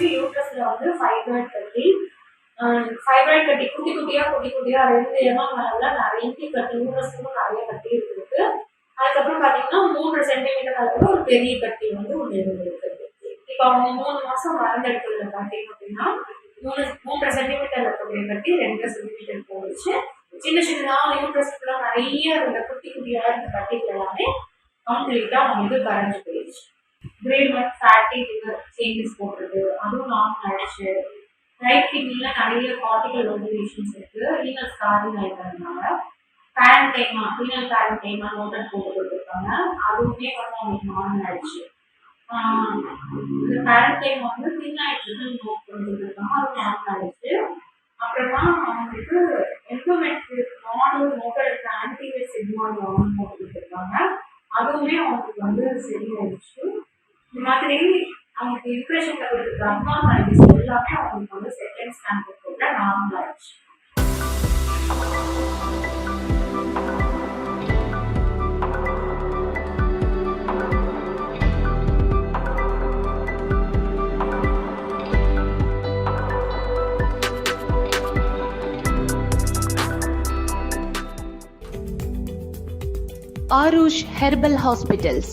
First யூட்ரஸ்ல வந்து fibroid கட்டி fibroid கட்டி குட்டி குட்டியா குட்டி குட்டியா ரெண்டு எம்எம் அளவுல நிறைய கட்டி யூட்ரஸ்க்கும் நிறைய கட்டி இருக்கு அதுக்கப்புறம் பாத்தீங்கன்னா மூன்று சென்டிமீட்டர் அளவுல ஒரு பெரிய கட்டி வந்து ஒன்று இருந்திருக்கு. இப்போ அவங்க மூணு மாசம் மறந்தெடுத்ததுல பாத்தீங்க அப்படின்னா மூணு மூன்றரை சென்டிமீட்டர் இருக்கக்கூடிய கட்டி ரெண்டரை சென்டிமீட்டர் போயிடுச்சு சின்ன சின்னதா யூட்ரஸ்க்குள்ள நிறைய இருந்த குட்டி குட்டியாக இருந்த கட்டிகள் எல்லாமே கம்ப்ளீட்டா அவங்களுக்கு கரைஞ்சு போயிடுச்சு. Grade one fatty liver changes போடுறது அதுவும் நார்மல் ஆயிடுச்சு ரைட் கிட்னில நிறைய கார்டிகல் ஓவலேஷன்ஸ் இருக்கு. ரீனல் ஸ்காரிங் ஆயிருக்கிறதுனால parenchyma renal parenchyma noted போட்டு கொடுத்துருக்காங்க அதுவுமே வந்து அவங்களுக்கு நார்மல் ஆயிடுச்சு. இந்த பேரண்ட் டைம் வந்து தின் ஆயிடுச்சு நோட் கொடுத்துருக்காங்க அது நார்மல் ஆயிடுச்சு. அப்புறமா அவங்களுக்கு என்டோமெட்ரி மாடல் மோட்டர் ஆன்டிவேட் சிக்மால் மாடல் போட்டு கொடுத்துருக்காங்க அதுவுமே அவங்களுக்கு வந்து சரியாயிடுச்சு. மாதிரி அவங்களுக்கு இம்ப்ரெஷன்ல கொடுத்துருக்க அம்மா மைடிஸ் எல்லாமே அவங்களுக்கு வந்து செகண்ட் ஸ்டாண்டர்ட் கூட நார்மல் ஆயிடுச்சு Aarush herbal hospitals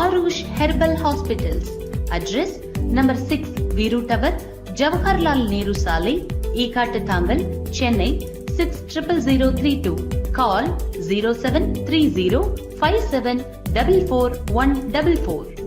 Arush Herbal Hospitals. Address number 6 Viru Tower, Jawaharlal Nehru Sale, Ekattatangal, Chennai 600032. Call 0730 574414.